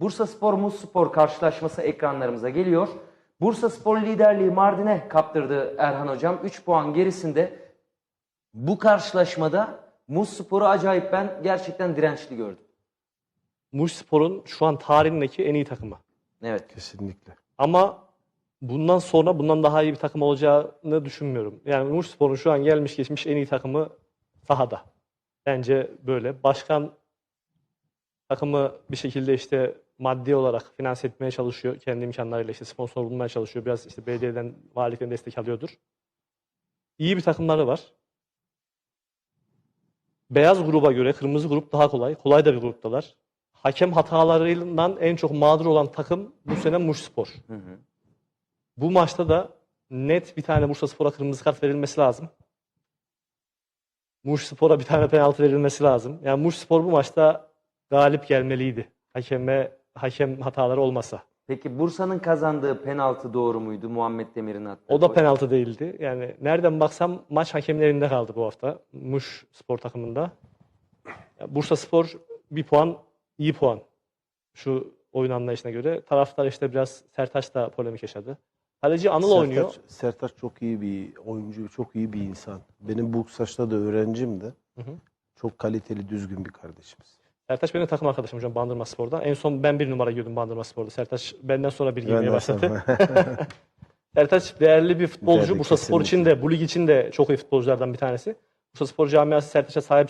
Bursa Spor Muz Spor karşılaşması ekranlarımıza geliyor. Bursa Spor liderliği Mardin'e kaptırdı Erhan Hocam. 3 puan gerisinde bu karşılaşmada Muz Spor'u acayip ben gerçekten dirençli gördüm. Muş Spor'un şu an tarihindeki en iyi takımı. Evet. Kesinlikle. Ama bundan sonra bundan daha iyi bir takım olacağını düşünmüyorum. Yani Muş Spor'un şu an gelmiş geçmiş en iyi takımı sahada. Bence böyle. Başkan takımı bir şekilde işte maddi olarak finanse etmeye çalışıyor. Kendi imkanlarıyla işte sponsor bulmaya çalışıyor. Biraz işte belediyeden, valilikten destek alıyordur. İyi bir takımları var. Beyaz gruba göre kırmızı grup daha kolay. Kolay da bir gruptalar. Hakem hatalarından en çok mağdur olan takım bu sene Muş Spor. Hı hı. Bu maçta da net bir tane Bursa Spor'a kırmızı kart verilmesi lazım. Muş Spor'a bir tane penaltı verilmesi lazım. Yani Muş Spor bu maçta galip gelmeliydi. Hakeme hakem hataları olmasa. Peki Bursa'nın kazandığı penaltı doğru muydu Muhammed Demir'in attığı? O da gol? penaltı değildi. Yani nereden baksam maç hakemlerinde kaldı bu hafta. Muş Spor takımında. Ya Bursa Spor bir puan, iyi puan. Şu oyun anlayışına göre. Taraftar işte biraz Sertaç da polemik yaşadı. Kaleci Anıl Sertaç- oynuyor. Sertaç çok iyi bir oyuncu, çok iyi bir insan. Benim Bursaç'ta da öğrencim de. Hı hı. Çok kaliteli, düzgün bir kardeşimiz. Sertaç benim takım arkadaşım hocam Bandırma Spor'da. En son ben bir numara giyiyordum Bandırma Spor'da. Sertaç benden sonra bir giymeye başladı. Sertaç değerli bir futbolcu. Değerli, Bursa Spor için kesinlikle. de, bu lig için de çok iyi futbolculardan bir tanesi. Bursa Spor camiası Sertaç'a sahip